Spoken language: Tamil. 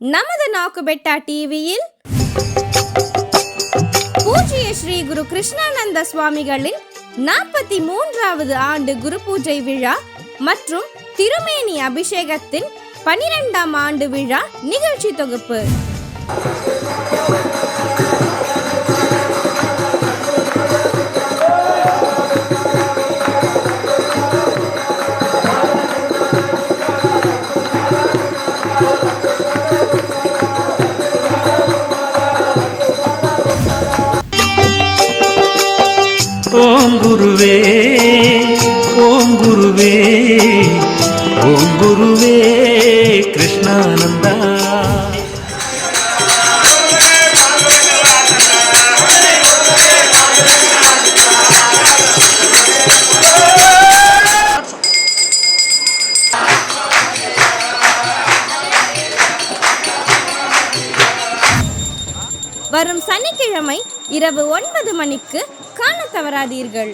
நமது நாக்குபெட்டா டிவியில் பூஜ்ய ஸ்ரீ குரு கிருஷ்ணானந்த சுவாமிகளின் நாற்பத்தி மூன்றாவது ஆண்டு குரு பூஜை விழா மற்றும் திருமேனி அபிஷேகத்தின் பனிரெண்டாம் ஆண்டு விழா நிகழ்ச்சி தொகுப்பு. ஓம் குருவே ஓம் குருவே ஓம் குருவே கிருஷ்ணானந்தா. வரும் சனிக்கிழமை இரவு ஒன்பது மணிக்கு காண தவறாதீர்கள்.